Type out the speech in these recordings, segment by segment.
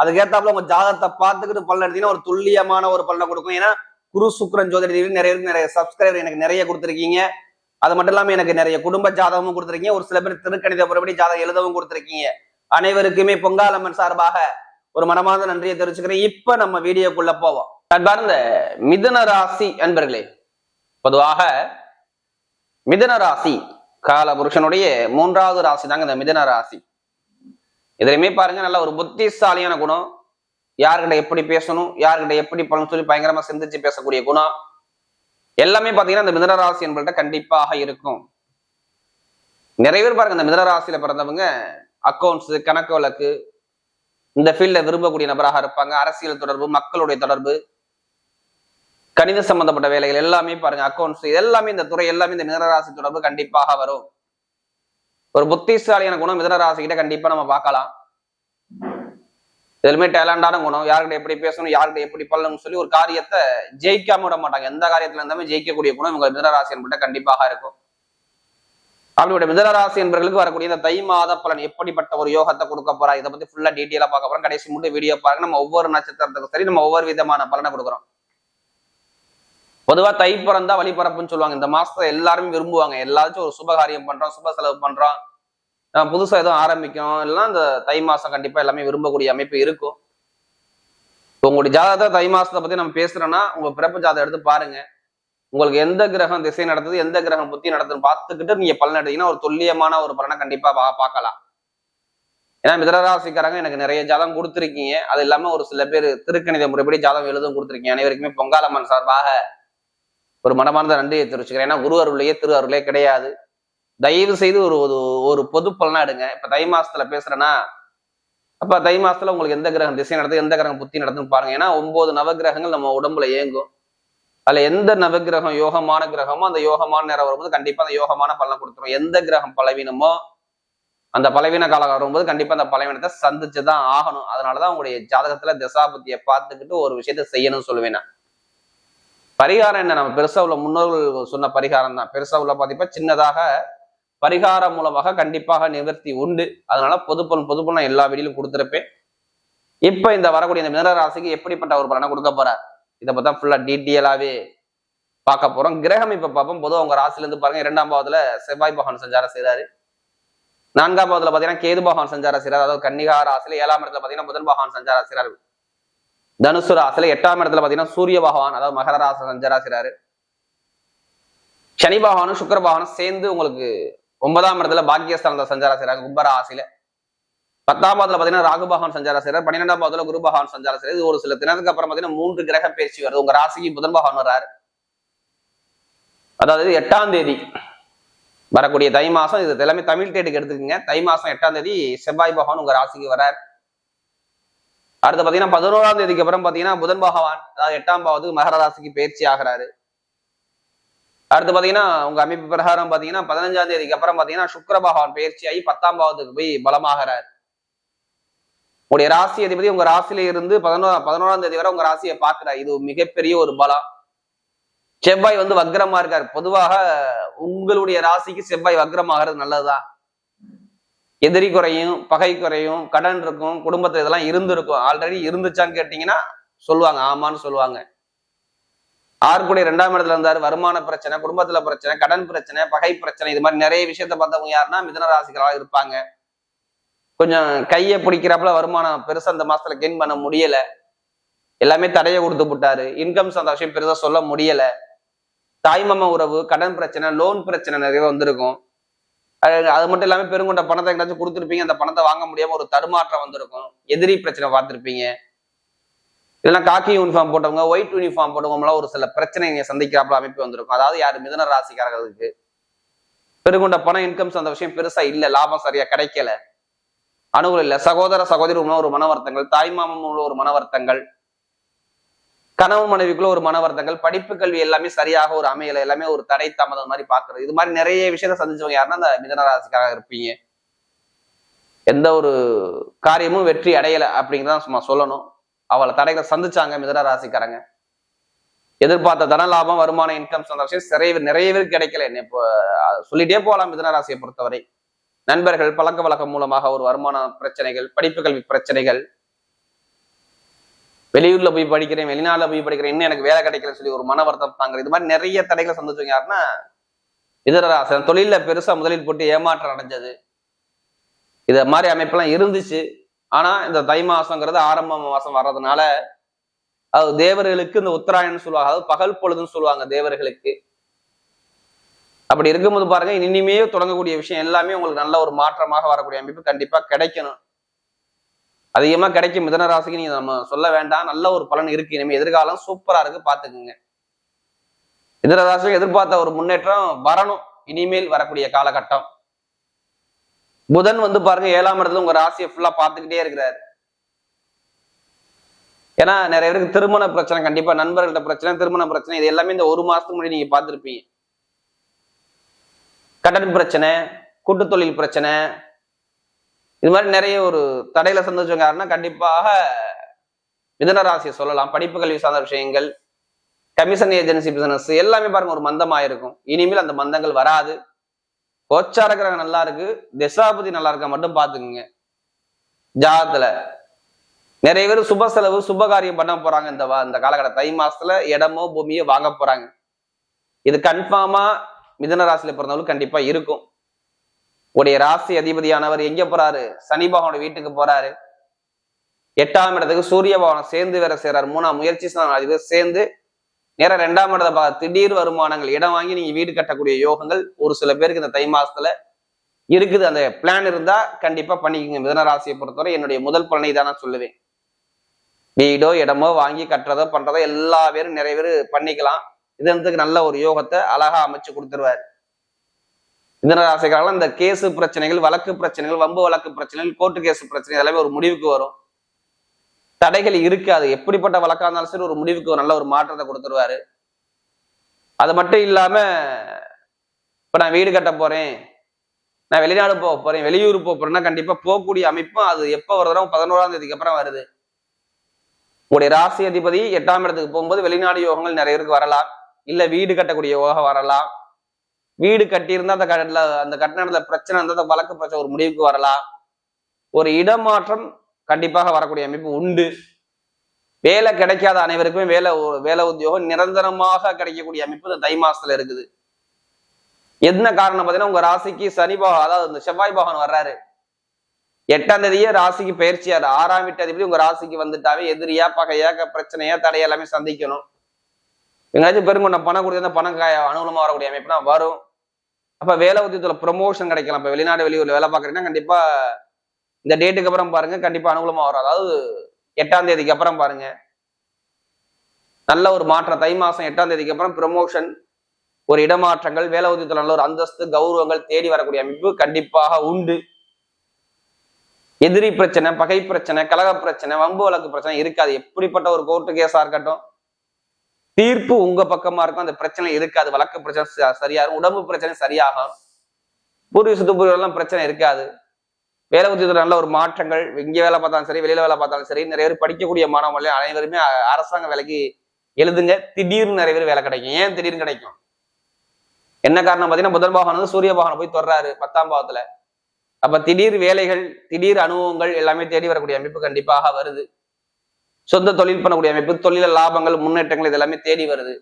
அதுக்கேத்தாப்புல உங்க ஜாதகத்தை பார்த்துக்கிட்டு பலன் எடுத்தீங்கன்னா ஒரு துல்லியமான ஒரு பலனை கொடுக்கும். ஏன்னா குரு சுக்ரன் ஜோதிட நிறைய நிறைய சப்ஸ்கிரைபர் எனக்கு நிறைய கொடுத்துருக்கீங்க. அது மட்டும் இல்லாமல் எனக்கு நிறைய குடும்ப ஜாதகமும் கொடுத்துருக்கீங்க. ஒரு சில பேர் திருக்கணித புறப்படி ஜாதகம் எழுதவும் கொடுத்துருக்கீங்க. அனைவருக்குமே பொங்காலம்மன் சார்பாக ஒரு மனமார்ந்த நன்றியை தெரிவிச்சுக்கிறேன். இப்ப நம்ம வீடியோக்குள்ள போவோம். அன்பார்ந்த மிதுன ராசி அன்பர்களே பொதுவாக மிதுன ராசி கால புருஷனுடைய மூன்றாவது ராசி தாங்க இந்த மிதன ராசி. இதுலையுமே பாருங்க நல்ல ஒரு புத்திசாலியான குணம். யார்கிட்ட எப்படி பேசணும் யார்கிட்ட எப்படி பண்ணணும் சொல்லி பயங்கரமா சிந்திச்சு பேசக்கூடிய குணம். எல்லாமே பாத்தீங்கன்னா இந்த மிதனராசி என்பள்கிட்ட கண்டிப்பாக இருக்கும். நிறைய பேர் பாருங்க இந்த மிதனராசியில பிறந்தவங்க அக்கௌண்ட்ஸ் கணக்கு வழக்கு இந்த ஃபீல்ட விரும்பக்கூடிய நபராக இருப்பாங்க. அரசியல் தொடர்பு மக்களுடைய தொடர்பு கணித சம்பந்தப்பட்ட வேலைகள் எல்லாமே பாருங்க அக்கௌண்ட்ஸ் எல்லாமே இந்த துறை எல்லாமே இந்த மிதனராசி தொடர்பு கண்டிப்பாக வரும். ஒரு புத்திசாலியான குணம் மிதனராசி கிட்ட கண்டிப்பா நம்ம பார்க்கலாம். எதுவுமே டேலண்டான குணம் யார்கிட்ட எப்படி பேசணும் யார்கிட்ட எப்படி பண்ணணும்னு சொல்லி ஒரு காரியத்தை ஜெயிக்காம விட மாட்டாங்க. எந்த காரியத்துல இருந்தாலுமே ஜெயிக்கக்கூடிய குணம் இவங்க மிதனராசி என்பட்ட கண்டிப்பாக இருக்கும். அப்படிப்பட்ட மிதனராசி என்பர்களுக்கு வரக்கூடிய இந்த தை மாத பலன் எப்படிப்பட்ட ஒரு யோகத்தை கொடுக்க போறா இதை பத்தி ஃபுல்லா டீட்டெயிலா பார்க்க போறோம். கடைசி மட்டும் வீடியோ பாருங்க. நம்ம ஒவ்வொரு நட்சத்திரத்துக்கும் சரி நம்ம ஒவ்வொரு விதமான பலனை கொடுக்குறோம். பொதுவா தை பிறந்தா வழிபரப்புன்னு சொல்லுவாங்க. இந்த மாசத்தை எல்லாருமே விரும்புவாங்க. எல்லாச்சும் ஒரு சுபகாரியம் பண்றோம் சுப செலவு பண்றோம். புதுசா எதுவும் ஆரம்பிக்கணும் இல்லைன்னா இந்த தை மாசம் கண்டிப்பா எல்லாமே விரும்பக்கூடிய அமைப்பு இருக்கும். உங்களுடைய ஜாதகத்தை தை மாசத்தை பத்தி நம்ம பேசுறோம்னா உங்க பிறப்பு ஜாதகம் எடுத்து பாருங்க. உங்களுக்கு எந்த கிரகம் திசை நடத்துது எந்த கிரகம் புத்தி நடத்துன்னு பார்த்துக்கிட்டு நீங்க பலன் எடுத்தீங்கன்னா ஒரு துல்லியமான ஒரு பலனை கண்டிப்பா பா பார்க்கலாம். ஏன்னா மிதனராசிக்காரங்க எனக்கு நிறைய ஜாதகம் கொடுத்துருக்கீங்க. அது இல்லாம ஒரு சில பேர் திருக்கணித முறைப்படி ஜாதகம் எழுதும் கொடுத்துருக்கீங்க. அனைவருக்குமே பொங்காலம்மன் சார்பாக ஒரு மனமார்ந்த நன்றியை தெரிவிச்சுக்கிறேன். ஏன்னா குரு அருளையே திரு அருளே கிடையாது. தயவு செய்து ஒரு ஒரு பொது பலனா எடுங்க. இப்ப தை மாசத்துல பேசுறேன்னா அப்ப தை மாசத்துல உங்களுக்கு எந்த கிரகம் திசை நடத்து எந்த கிரகம் புத்தி நடத்துன்னு பாருங்க. ஏன்னா ஒன்பது நவகிரகங்கள் நம்ம உடம்புல இயங்கும். அதுல எந்த நவகிரகம் யோகமான கிரகமோ அந்த யோகமான நேரம் வரும்போது கண்டிப்பா அந்த யோகமான பலனை கொடுத்துரும். எந்த கிரகம் பலவீனமோ அந்த பலவீன காலம் வரும்போது கண்டிப்பா அந்த பலவீனத்தை சந்திச்சுதான் ஆகணும். அதனாலதான் உங்களுடைய ஜாதகத்துல திசாபுத்தியை பார்த்துக்கிட்டு ஒரு விஷயத்த செய்யணும்னு சொல்லுவேன் நான். பரிகாரம் என்ன? நம்ம பெருசா உள்ள முன்னோர்கள் சொன்ன பரிகாரம் தான். பெருசா உள்ள பாத்தீப்பா சின்னதாக பரிகாரம் மூலமாக கண்டிப்பாக நிவர்த்தி உண்டு. அதனால பொதுப்பலன் பொதுப்பலன் எல்லா வீடியிலும் கொடுத்துருப்பேன். இப்ப இந்த வரக்கூடிய இந்த மினராசிக்கு எப்படிப்பட்ட ஒரு பலனை கொடுக்க போறார்? இதை பார்த்தா ஃபுல்லா டீட்டெயிலாவே பார்க்க போறோம். கிரகம் இப்ப பார்ப்போம். பொதுவாக உங்க ராசில இருந்து பாருங்க இரண்டாம் பாவத்துல செவ்வாய் பகவான் சஞ்சாரம் செய்யறாரு நான்காம் பாவத்துல பாத்தீங்கன்னா கேது பகவான் சஞ்சார செய்யறாரு அதாவது கன்னிகா ராசியில ஏழாம் இடத்துல பாத்தீங்கன்னா புதன் பகவான் சஞ்சார செய்யறாரு தனுசு ராசில எட்டாம் இடத்துல பாத்தீங்கன்னா சூரிய பகவான் அதாவது மகர ராசி சஞ்சராசிராரு சனி பகவானும் சுக்கர பகவானும் சேர்ந்து உங்களுக்கு ஒன்பதாம் இடத்துல பாக்கியஸ்தானத்தை சஞ்சாரா கும்பராசில பத்தாம் பாதத்துல பாத்தீங்கன்னா ராகு பகவான் சஞ்சாரம் பன்னிரெண்டாம் பாதத்துல குரு பகவான் சஞ்சாரம் இது ஒரு சில தினத்துக்கு அப்புறம் பாத்தீங்கன்னா மூன்று கிரக பேச்சு வருது. உங்க ராசிக்கு புதன் பகவான் வர்றாரு. அதாவது எட்டாம் தேதி வரக்கூடிய தை மாசம் இது எல்லாமே தமிழ் டேட்டுக்கு எடுத்துக்கோங்க. தை மாசம் எட்டாம் தேதி செவ்வாய் பகவான் உங்க ராசிக்கு வர்றார். அடுத்து பாத்தீங்கன்னா பதினோராம் தேதிக்கு அப்புறம் பாத்தீங்கன்னா புதன் பகவான் அதாவது எட்டாம் பாவத்துக்கு மகர ராசிக்கு பயிற்சி ஆகிறாரு. அடுத்து பாத்தீங்கன்னா உங்க அமைப்பு பிரகாரம் பாத்தீங்கன்னா பதினஞ்சாம் தேதிக்கு அப்புறம் பாத்தீங்கன்னா சுக்கர பகவான் பயிற்சி ஆகி பத்தாம் பாவத்துக்கு போய் பலமாகிறார். உங்களுடைய ராசி அதிபதி உங்க ராசியில இருந்து பதினோரா பதினோராம் தேதி வரை உங்க ராசியை பார்க்கிறார். இது மிகப்பெரிய ஒரு பலம். செவ்வாய் வந்து வக்ரமா இருக்கார். பொதுவாக உங்களுடைய ராசிக்கு செவ்வாய் வக்ரமாகிறது நல்லதுதான். எதிரி குறையும் பகை குறையும் கடன் இருக்கும் குடும்பத்தில் இதெல்லாம் இருந்திருக்கும். ஆல்ரெடி இருந்துச்சான்னு கேட்டீங்கன்னா சொல்லுவாங்க. ஆமான்னு சொல்லுவாங்க. ஆறுக்குடைய ரெண்டாம் இடத்துல இருந்தார். வருமான பிரச்சனை குடும்பத்துல பிரச்சனை கடன் பிரச்சனை பகை பிரச்சனை இது மாதிரி நிறைய விஷயத்த பார்த்தவங்க யாருன்னா மிதன ராசிகளாக இருப்பாங்க. கொஞ்சம் கையை பிடிக்கிறாப்புல வருமானம் பெருசா அந்த மாசத்துல கெயின் பண்ண முடியல. எல்லாமே தடையை கொடுத்து விட்டாரு. இன்கம் அந்த விஷயம் பெருசா சொல்ல முடியல. தாய்மாம உறவு கடன் பிரச்சனை லோன் பிரச்சனை நிறைய வந்திருக்கும். அது அது மட்டும் இல்லாம பெருங்கொண்ட பணத்தை எங்கேயாச்சும் கொடுத்துருப்பீங்க அந்த பணத்தை வாங்க முடியாம ஒரு தடுமாற்றம் வந்திருக்கும். எதிரி பிரச்சனை பார்த்துருப்பீங்க. இல்லைன்னா காக்கி யூனிஃபார்ம் போட்டவங்க ஒயிட் யூனிஃபார்ம் போட்டவங்களாம் ஒரு சில பிரச்சனை சந்திக்கிறாப்புல அமைப்பு வந்திருக்கும். அதாவது யார்? மிதன ராசிக்காரர்களுக்கு. பெருங்கொண்ட பணம் இன்கம்ஸ் அந்த விஷயம் பெருசா இல்ல லாபம் சரியா கிடைக்கல. அணுகுல இல்ல. சகோதர சகோதரி உள்ள ஒரு மன வருத்தங்கள் தாய் உள்ள ஒரு மன வருத்தங்கள் கனவு மனைவிக்குள்ள ஒரு மனவர்த்தங்கள் படிப்பு கல்வி எல்லாமே சரியாக ஒரு அமையல எல்லாமே ஒரு தடை தாமதம் மாதிரி பாக்குறது இது மாதிரி நிறைய விஷயத்த சந்திச்சவங்க யாருன்னா அந்த மிதனராசிக்காக இருப்பீங்க. எந்த ஒரு காரியமும் வெற்றி அடையல அப்படிங்கிறதான் சும்மா சொல்லணும். அவளை தடைகளை சந்திச்சாங்க மிதன ராசிக்காரங்க. எதிர்பார்த்த தன லாபம் வருமான இன்கம் அந்த விஷயம் நிறைய நிறைய பேர் கிடைக்கல. என்ன இப்போ சொல்லிட்டே போகலாம் மிதன ராசியை பொறுத்தவரை. நண்பர்கள் பழக்க வழக்கம் மூலமாக ஒரு வருமான பிரச்சனைகள் படிப்பு கல்வி பிரச்சனைகள் வெளியூர்ல போய் படிக்கிறேன் வெளிநாட்டுல போய் படிக்கிறேன் இன்னும் எனக்கு வேலை கிடைக்கலன்னு சொல்லி ஒரு மன வருத்தம் தாங்க இது மாதிரி நிறைய தடைகளை சந்திச்சவங்க யாருன்னா இதராசன் தொழில பெருசா முதலீடு போட்டு ஏமாற்றம் அடைஞ்சது. இத மாதிரி அமைப்பெல்லாம் இருந்துச்சு. ஆனா இந்த தை மாசங்கிறது ஆரம்ப மாசம் வர்றதுனால அது தேவர்களுக்கு இந்த உத்தராயணம் சொல்லுவாங்க. அதாவது பகல் பொழுதுன்னு சொல்லுவாங்க தேவர்களுக்கு. அப்படி இருக்கும்போது பாருங்க இனிமே தொடங்கக்கூடிய விஷயம் எல்லாமே உங்களுக்கு நல்ல ஒரு மாற்றமாக வரக்கூடிய அமைப்பு கண்டிப்பா கிடைக்கணும். அதிகமா கிடைக்கும் மிதன ராசிக்கு நீங்க நம்ம சொல்ல வேண்டாம். நல்ல ஒரு பலன் இருக்கு. இனிமே எதிர்காலம் சூப்பரா இருக்கு. பாத்துக்குங்க மிதன ராசிக்கு எதிர்பார்த்த ஒரு முன்னேற்றம் வரணும். இனிமேல் வரக்கூடிய காலகட்டம். புதன் வந்து பாருங்க ஏழாம் இடத்துல உங்க ராசியை ஃபுல்லா பார்த்துக்கிட்டே இருக்கிறாரு. ஏன்னா நிறைய பேருக்கு திருமண பிரச்சனை கண்டிப்பா நண்பர்கள்ட்ட பிரச்சனை திருமண பிரச்சனை இது எல்லாமே இந்த ஒரு மாசத்துக்கு முன்னாடி நீங்க பார்த்துருப்பீங்க. கடன் பிரச்சனை கூட்டு தொழில் பிரச்சனை இது மாதிரி நிறைய ஒரு தடையில சந்திச்சவங்க யாருன்னா கண்டிப்பாக மிதன ராசியை சொல்லலாம். படிப்பு கல்வி சார்ந்த விஷயங்கள் கமிஷன் ஏஜென்சி பிசினஸ் எல்லாமே பாருங்க ஒரு மந்தமா இருக்கும். இனிமேல் அந்த மந்தங்கள் வராது. கோச்சார கிரகம் நல்லா இருக்கு. திசாபதி நல்லா இருக்கா மட்டும் பாத்துக்குங்க ஜாதத்துல நிறைய பேர் சுப செலவு சுப காரியம் பண்ண போறாங்க இந்த இந்த காலகட்ட தை மாசத்துல இடமோ பூமியோ வாங்க போறாங்க. இது கன்ஃபார்மா மிதன ராசியில பிறந்தவங்களுக்கு கண்டிப்பா இருக்கும். உடைய ராசி அதிபதியானவர் எங்க போறாரு? சனி பகவானோட வீட்டுக்கு போறாரு. எட்டாம் இடத்துக்கு சூரிய பகவான் சேர்ந்து வேற செய்றாரு. மூணாம் முயற்சி அதிபர் சேர்ந்து நேரம் ரெண்டாம் இடத்தை பார்த்து திடீர் வருமானங்கள் இடம் வாங்கி நீங்க வீடு கட்டக்கூடிய யோகங்கள் ஒரு சில பேருக்கு இந்த தை மாசத்துல இருக்குது. அந்த பிளான் இருந்தா கண்டிப்பா பண்ணிக்கோங்க. மிதனராசியை பொறுத்தவரை என்னுடைய முதல் பலனை தான் நான் சொல்லுவேன். வீடோ இடமோ வாங்கி கட்டுறதோ பண்றதோ எல்லா பேரும் நிறைய பேர் பண்ணிக்கலாம். இதனத்துக்கு நல்ல ஒரு யோகத்தை அழகா அமைச்சு கொடுத்துருவாரு. மிதன ராசிக்காரர்கள் இந்த கேஸு பிரச்சனைகள் வழக்கு பிரச்சனைகள் வம்பு வழக்கு பிரச்சனைகள் கோர்ட்டு கேஸ் பிரச்சனை எல்லாமே ஒரு முடிவுக்கு வரும். தடைகள் இருக்காது எப்படிப்பட்ட வழக்கா இருந்தாலும் சரி ஒரு முடிவுக்கு ஒரு நல்ல ஒரு மாற்றத்தை கொடுத்துருவாரு. அது மட்டும் இல்லாம இப்ப நான் வீடு கட்ட போறேன் நான் வெளிநாடு போக போறேன் வெளியூர் போக போறேன்னா கண்டிப்பா போகக்கூடிய அமைப்பும் அது எப்ப வருதுனா பதினோராம் தேதிக்கு அப்புறம் வருது. உங்களுடைய ராசி அதிபதி எட்டாம் இடத்துக்கு போகும்போது வெளிநாடு யோகங்கள் நிறைய பேருக்கு வரலாம். இல்ல வீடு கட்டக்கூடிய யோகம் வரலாம். வீடு கட்டியிருந்தா அந்த கடல அந்த கட்டினத்துல பிரச்சனை இருந்தா அந்த வழக்கு பிரச்சனை ஒரு முடிவுக்கு வரலாம். ஒரு இடமாற்றம் கண்டிப்பாக வரக்கூடிய அமைப்பு உண்டு. வேலை கிடைக்காத அனைவருக்குமே வேலை வேலை உத்தியோகம் நிரந்தரமாக கிடைக்கக்கூடிய அமைப்பு இந்த தை மாசத்துல இருக்குது. என்ன காரணம் பார்த்தீங்கன்னா உங்க ராசிக்கு சனி பகவான் அதாவது இந்த செவ்வாய் பகவான் வர்றாரு. எட்டாம் தேதியே ராசிக்கு பயிற்சியாரு ஆறாம் வீட்டு அதிபதி உங்க ராசிக்கு வந்துட்டாவே எதிரியா பகையா பிரச்சனையா தடையா எல்லாமே சந்திக்கணும். எங்கேயாச்சும் பெருங்கொண்ட பணம் கொடுத்து பணம் காய அனுகூலமா வரக்கூடிய அமைப்புனா வரும். அப்ப வேலை உத்தியத்துல ப்ரொமோஷன் கிடைக்கலாம். இப்ப வெளிநாடு வெளியூர்ல வேலை பார்க்குறீங்கன்னா கண்டிப்பா இந்த டேட்டுக்கு அப்புறம் பாருங்க கண்டிப்பா அனுகூலமா வரும். அதாவது எட்டாம் தேதிக்கு அப்புறம் பாருங்க. நல்ல ஒரு மாற்றம். தை மாசம் எட்டாம் தேதிக்கு அப்புறம் ப்ரொமோஷன் ஒரு இடமாற்றங்கள் வேலை உத்தியத்துல நல்ல ஒரு அந்தஸ்து கௌரவங்கள் தேடி வரக்கூடிய அமைப்பு கண்டிப்பாக உண்டு. எதிரி பிரச்சனை பகை பிரச்சனை கலக பிரச்சனை வம்பு வழக்கு பிரச்சனை இருக்காது. எப்படிப்பட்ட ஒரு கோர்ட்டு கேஸா இருக்கட்டும் தீர்ப்பு உங்க பக்கமா இருக்கும். அந்த பிரச்சனை இருக்காது வழக்கு பிரச்சனை சரியாகும் உடம்பு பிரச்சனை சரியாகும். பூர்வீக சொத்து பூர்வீகம் பிரச்சனை இருக்காது. வேலை உத்தியத்தில் நல்ல ஒரு மாற்றங்கள். இங்க வேலை பார்த்தாலும் சரி வெளியில வேலை பார்த்தாலும் சரி நிறைய பேர் படிக்கக்கூடிய மாணவர்கள் அனைவருமே அரசாங்க வேலைக்கு எழுதுங்க. திடீர்னு நிறைய பேர் வேலை கிடைக்கும். ஏன் திடீர்னு கிடைக்கும்? என்ன காரணம்? பார்த்தீங்கன்னா புதன் பாகனம் வந்து சூரிய பாகனம் போய் தொடர்றாரு பத்தாம் பாவத்துல. அப்ப திடீர் வேலைகள் திடீர் அனுபவங்கள் எல்லாமே தேடி வரக்கூடிய அமைப்பு கண்டிப்பாக வருது. சொந்த தொழில் பண்ணக்கூடிய அமைப்பு தொழில லாபங்கள் முன்னேற்றங்கள் இது எல்லாமே தேடி வருது.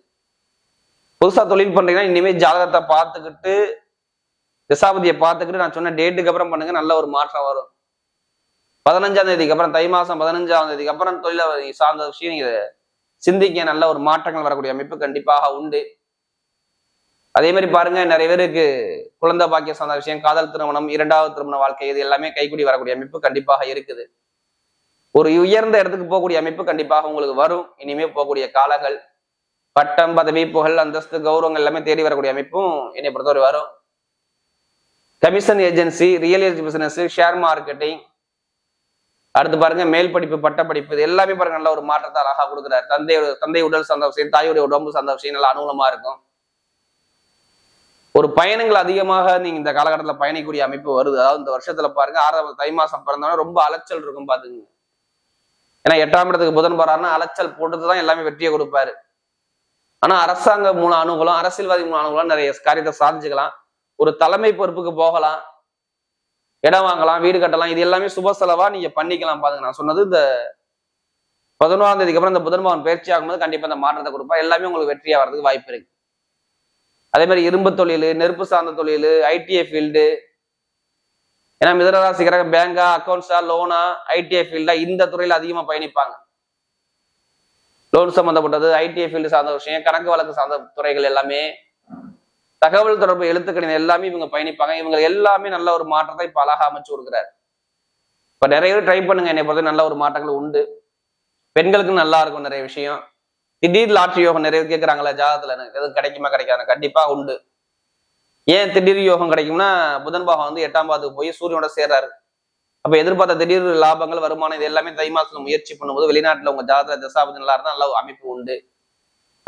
புதுசா தொழில் பண்றீங்கன்னா இனிமே ஜாதகத்தை பார்த்துக்கிட்டு திசாபதியை பார்த்துக்கிட்டு நான் சொன்ன டேட்டுக்கு அப்புறம் பண்ணுங்க நல்ல ஒரு மாற்றம் வரும். பதினஞ்சாம் தேதிக்கு அப்புறம் தை மாசம் பதினஞ்சாம் தேதிக்கு அப்புறம் தொழில சார்ந்த விஷயம் நீங்க சிந்திக்க நல்ல ஒரு மாற்றங்கள் வரக்கூடிய அமைப்பு கண்டிப்பாக உண்டு. அதே மாதிரி பாருங்க நிறைய பேருக்கு குழந்தை பாக்கிய சார்ந்த விஷயம் காதல் திருமணம் இரண்டாவது திருமண வாழ்க்கை இது எல்லாமே கைக்குடி வரக்கூடிய அமைப்பு கண்டிப்பாக இருக்குது. ஒரு உயர்ந்த இடத்துக்கு போகக்கூடிய அமைப்பு கண்டிப்பாக உங்களுக்கு வரும். இனிமே போகக்கூடிய காலங்கள் பட்டம் பதவி புகழ் அந்தஸ்து கௌரவங்கள் எல்லாமே தேடி வரக்கூடிய அமைப்பும் என்னை பொறுத்தவரை வரும். Commission agency real estate business share marketing அடுத்து பாருங்க மேல் படிப்பு பட்ட படிப்பு இது எல்லாமே பாருங்க நல்ல ஒரு மாற்றத்தை அழகா கொடுக்குறாரு. தந்தையோட தந்தை உடல் சார்ந்த விஷயம் தாயுடைய உடம்பு சார்ந்த விஷயம் நல்லா அனுகூலமா இருக்கும். ஒரு பயணங்கள் அதிகமாக நீங்க இந்த காலகட்டத்தில் பயணிக்கக்கூடிய அமைப்பு வருது. அதாவது இந்த வருஷத்துல பாருங்க ஆறாவது தை மாசம் பிறந்தவங்க ரொம்ப அலைச்சல் இருக்கும் பாத்துங்க ஏன்னா எட்டாம் இடத்துக்கு புதன் போறாருன்னா அலைச்சல் போட்டுட்டு தான் எல்லாமே வெற்றியை கொடுப்பாரு. ஆனா அரசாங்க மூல அனுகூலம் அரசியல்வாதி மூல அனுகூலம் நிறைய காரியத்தை சாதிச்சுக்கலாம். ஒரு தலைமை பொறுப்புக்கு போகலாம். இடம் வாங்கலாம் வீடு கட்டலாம். இது எல்லாமே சுப செலவா நீங்க பண்ணிக்கலாம் பாருங்க. நான் சொன்னது இந்த பதினோராம் தேதிக்கு அப்புறம் இந்த புதன் பவன் பயிற்சி ஆகும்போது கண்டிப்பா இந்த மாற்றத்தை கொடுப்பா எல்லாமே உங்களுக்கு வெற்றியா வர்றதுக்கு வாய்ப்பு இருக்கு. அதே மாதிரி இரும்பு தொழில் நெருப்பு சார்ந்த தொழில் ஐடிஐ ஃபீல்டு ஏன்னா மிதனராசிக்காரங்க பேங்கா அக்கௌண்ட்ஸா லோனா ஐடிஐ ஃபீல்டா இந்த துறையில அதிகமா பயணிப்பாங்க. லோன் சம்பந்தப்பட்டது ஐடிஐ ஃபீல்டு சார்ந்த விஷயம் கணக்கு வழக்கு சார்ந்த துறைகள் எல்லாமே தகவல் தொடர்பு எழுத்துக்கணிதம் எல்லாமே இவங்க பயணிப்பாங்க. இவங்க எல்லாமே நல்ல ஒரு மாற்றத்தை இப்ப அழகா அமைச்சு கொடுக்குறாரு. இப்ப நிறைய பேர் ட்ரை பண்ணுங்க என்னை பொறுத்த நல்ல ஒரு மாற்றங்கள் உண்டு. பெண்களுக்கு நல்லா இருக்கும் நிறைய விஷயம். திடீர் லாட்சி யோகம் நிறைய கேட்குறாங்களா கேட்கறாங்களா ஜாதகத்துல எனக்கு எதுவும் கிடைக்குமா கிடைக்காது? கண்டிப்பா உண்டு. ஏன் திடீர் யோகம் கிடைக்கும்னா புதன் பாகம் வந்து எட்டாம் பாதத்துக்கு போய் சூரியனோட சேர்றாரு. அப்ப எதிர்பார்த்த திடீர் லாபங்கள் வருமானம் இது எல்லாமே தை மாசத்துல முயற்சி பண்ணும்போது வெளிநாட்டுல உங்க ஜாதக தசாபதி நல்லா இருந்தா நல்ல அமைப்பு உண்டு.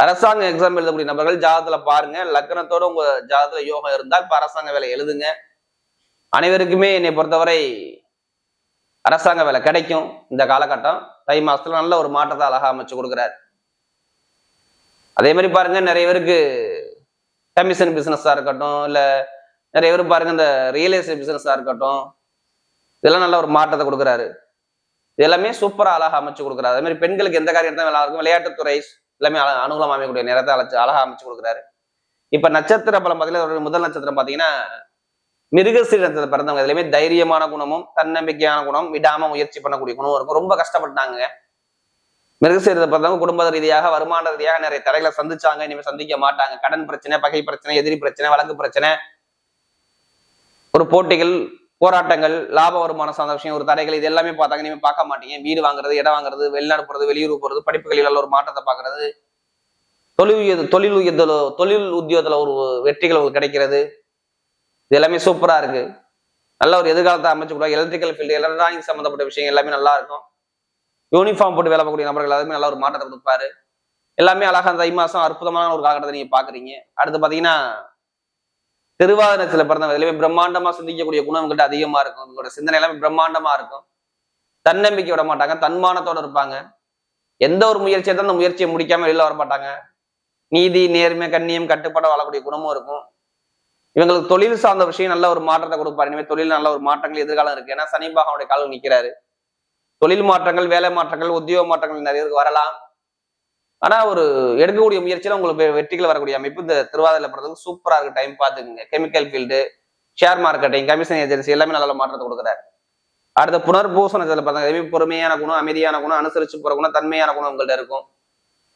அரசாங்க எக்ஸாம் எழுதக்கூடிய நபர்கள் ஜாதகத்துல பாருங்க. லக்னத்தோட உங்க ஜாதகத்துல யோகம் இருந்தால் இப்ப அரசாங்க வேலை எழுதுங்க. அனைவருக்குமே என்னை பொறுத்தவரை அரசாங்க வேலை கிடைக்கும். இந்த காலகட்டம் தை மாசத்துல நல்ல ஒரு மாற்றத்தை அழகா அமைச்சு கொடுக்குறாரு. அதே மாதிரி பாருங்க நிறைய பேருக்கு கமிஷன் பிஸ்னஸாக இருக்கட்டும் இல்லை நிறைய பேர் பாருங்க இந்த ரியல் எஸ்டேட் பிஸ்னஸாக இருக்கட்டும் இதெல்லாம் நல்ல ஒரு மாற்றத்தை கொடுக்குறாரு. எல்லாமே சூப்பராக அழகாக அமைச்சு கொடுக்குறாரு. அதே மாதிரி பெண்களுக்கு எந்த காரியம் நல்லா இருக்கும் விளையாட்டுத்துறை எல்லாமே அனுகூலம் அமைக்கக்கூடிய நேரத்தை அழைச்சு அழகாக அமைச்சு கொடுக்குறாரு. இப்போ நட்சத்திர பலம் பார்த்தீங்கன்னா முதல் நட்சத்திரம் பார்த்தீங்கன்னா மிருகசீர நட்சத்திரம் பிறந்தவங்க. இதுலயுமே தைரியமான குணமும் தன்னம்பிக்கையான குணம் விடாமல் முயற்சி பண்ணக்கூடிய குணமும் இருக்கும் ரொம்ப கஷ்டப்பட்டாங்க மிருகசீரத்தை பார்த்தவங்க குடும்ப ரீதியாக வருமான ரீதியாக நிறைய தடைகளை சந்திச்சாங்க. இனிமேல் சந்திக்க மாட்டாங்க. கடன் பிரச்சனை பகை பிரச்சனை எதிரி பிரச்சனை வழக்கு பிரச்சனை ஒரு போட்டிகள் போராட்டங்கள் லாப வருமான சார்ந்த விஷயம் ஒரு தடைகள் இது எல்லாமே பார்த்தாங்க. இனிமேல் பார்க்க மாட்டீங்க. வீடு வாங்குறது இடம் வாங்குறது வெளிநாடு போறது வெளியூர் போறது படிப்புகளில் ஒரு மாற்றத்தை பார்க்கறது தொழில் உயர் தொழில் உயர்தல தொழில் உத்தியோகத்தில் ஒரு வெற்றிகள் உங்களுக்கு கிடைக்கிறது. இது எல்லாமே சூப்பராக இருக்கு. நல்ல ஒரு எதிர்காலத்தை அமைச்சு கூட எலக்ட்ரிக்கல் ஃபீல்டு எலக்ட்ரானிக் சம்மந்தப்பட்ட விஷயம் எல்லாமே நல்லா இருக்கும். யூனிஃபார்ம் போட்டு வேலை பார்க்கக்கூடிய நபர்கள் எல்லாருமே நல்ல ஒரு மாற்றத்தை கொடுப்பாரு. எல்லாமே அழகா தை மாசம் அற்புதமான ஒரு காலகட்டத்தை நீங்க பாக்குறீங்க அடுத்து பாத்தீங்கன்னா திருவாதனத்தில் பிறந்தவங்க எல்லாமே பிரம்மாண்டமா சிந்திக்கக்கூடிய குணம் உங்கள்கிட்ட அதிகமா இருக்கும். உங்களோட சிந்தனை எல்லாமே பிரம்மாண்டமா இருக்கும். தன்னம்பிக்கை விட மாட்டாங்க. தன்மானத்தோட இருப்பாங்க. எந்த ஒரு முயற்சியை தான் அந்த முயற்சியை முடிக்காம வெளியில் வர மாட்டாங்க. நீதி நேர்மை கண்ணியம் கட்டுப்பாட வாழக்கூடிய குணமும் இருக்கும். இவங்களுக்கு தொழில் சார்ந்த விஷயம் நல்ல ஒரு மாற்றத்தை கொடுப்பாரு. இனிமேல் தொழில் நல்ல ஒரு மாற்றங்கள் எதிர்காலம் இருக்கு. ஏன்னா சனி பாகனுடைய காலம் நிக்கிறாரு. தொழில் மாற்றங்கள் வேலை மாற்றங்கள் உத்தியோக மாற்றங்கள் நிறைய வரலாம். ஆனா ஒரு எடுக்கக்கூடிய முயற்சியில உங்களுக்கு வெ- வெற்றிகள் வரக்கூடிய அமைப்பு இந்த திருவாதிரை பிறந்ததுக்கு சூப்பரா இருக்கு. டைம் பார்த்துக்குங்க. Chemical field share marketing commission agency எல்லாமே நல்ல மாற்றத்தை கொடுக்குறாரு. அடுத்த புனர்பூசணத்தில் பார்த்தா பொறுமையான குணம் அமைதியான குணம் அனுசரிச்சு போற குணம் தன்மையான குணம் உங்கள்கிட்ட இருக்கும்.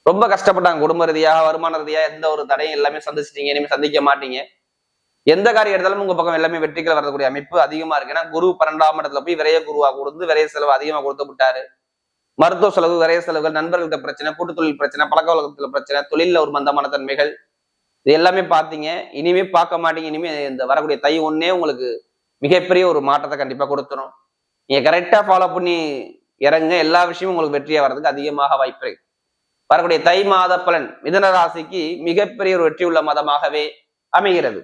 ரொம்ப கஷ்டப்பட்டாங்க. குடும்ப ரீதியாக வருமான ரீதியாக எந்த ஒரு தடையும் எல்லாமே சந்திச்சிட்டீங்க. இனிமேல் சந்திக்க மாட்டீங்க. எந்த காரியம் எடுத்தாலும் உங்க பக்கம் எல்லாமே வெற்றிகள் வரக்கூடிய அமைப்பு அதிகமா இருக்கு. ஏன்னா குரு பன்னெண்டாம் இடத்துல போய் விரைய குருவா கொடுத்து விரைய செலவு அதிகமா கொடுத்து விட்டாரு. மருத்துவ செலவு விரைய செலவுகள் நண்பர்கள்ட்ட பிரச்சனை கூட்டு தொழில் பிரச்சனை பழக்க வழக்கத்துல பிரச்சனை தொழில ஒரு மந்தமான தன்மைகள் இது எல்லாமே பார்த்தீங்க இனிமே பார்க்க மாட்டீங்க. இனிமே இந்த வரக்கூடிய தை ஒன்னே உங்களுக்கு மிகப்பெரிய ஒரு மாற்றத்தை கண்டிப்பா கொடுத்துரும். நீங்க கரெக்டா ஃபாலோ பண்ணி இறங்க எல்லா விஷயமும் உங்களுக்கு வெற்றியா வர்றதுக்கு அதிகமாக வாய்ப்பு இருக்கு. வரக்கூடிய தை மாத பலன் மிதன ராசிக்கு மிகப்பெரிய ஒரு வெற்றி உள்ள மதமாகவே அமைகிறது.